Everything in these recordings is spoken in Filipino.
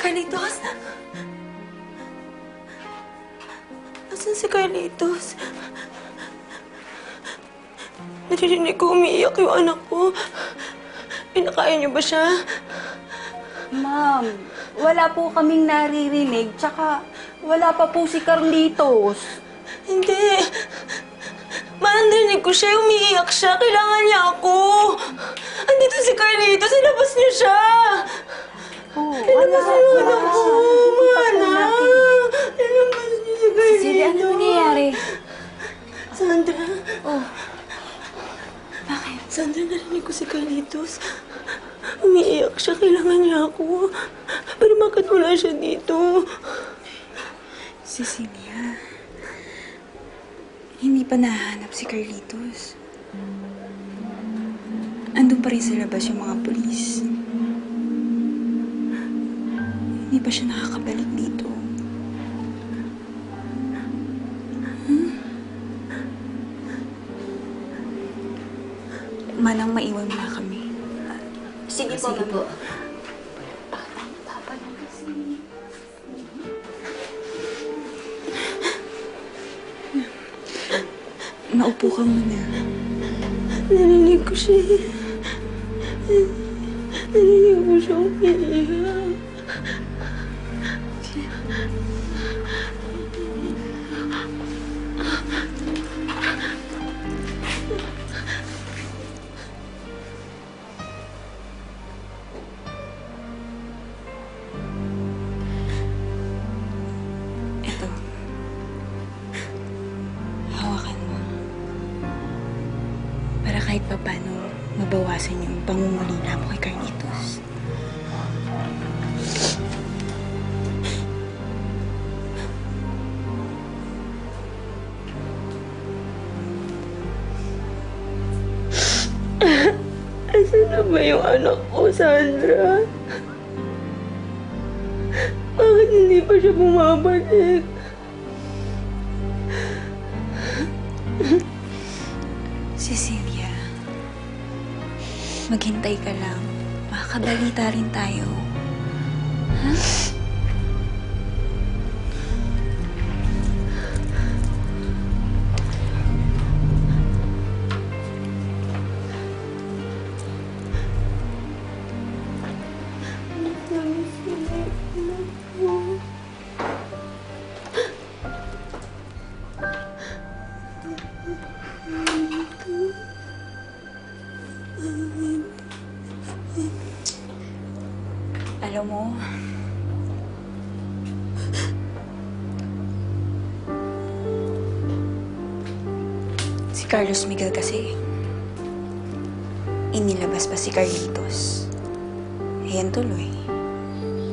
Carlitos? Asan si Carlitos? Naririnig ko umiiyak yung anak ko. Pinakain niyo ba siya? Ma'am, wala po kaming naririnig. Tsaka, wala pa po si Carlitos. Hindi. Manarinig ko siya, umiiyak siya. Kailangan niya ako. Andito si Carlitos, ilabas niyo siya. Oh, niyo yung anak ko, mana. Ilabas niyo si Carlitos. Sili, ano nangyayari? Sandra. Oh, Sandra, narinig ko si Carlitos. Umiiyak siya, kailangan niya ako. Pero bakit wala siya dito? Cecilia, hindi pa nahanap si Carlitos. Andun pa rin sa labas yung mga pulis. Hindi pa siya nakakabalik dito. Hmm? Manang maiwan mo na kami. sige po. Sige po. Naupo ka muna. Narinig ko siya. Narinig ko siya umiiyak. Kahit papano mabawasan yung pangungulila mo kay Carlitos. Asan na ba yung anak ko, Sandra? Bakit hindi pa siya bumabalik? Cecilia, maghintay ka lang. Makakabalita rin tayo. Ha? Alam mo, si Carlos Miguel kasi, inilabas pa si Carlitos. Ayan tuloy,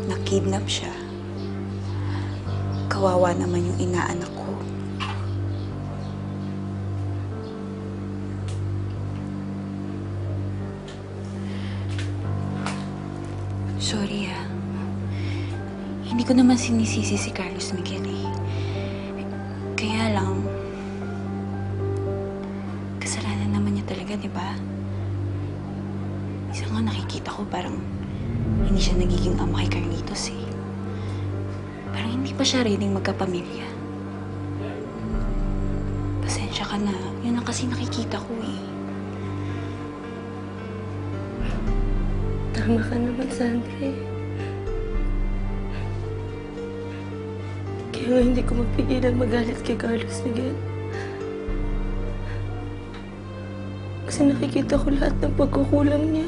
nakidnap siya. Kawawa naman yung inaanak Sorry ah. Hindi ko naman sinisisi si Carlos Miguel eh. Kaya lang, kasalanan naman niya talaga, di ba? Isa nga nakikita ko parang hindi siya nagiging ama kay Carlitos eh. Parang hindi pa siya ready magkapamilya. Pasensya ka na. Yun ang kasi nakikita ko eh. Tama ka naman, Sandra. eh. Kaya nga hindi ko mapigilan magalit kay Carlos Miguel. Kasi nakikita ko lahat ng pagkukulang niya.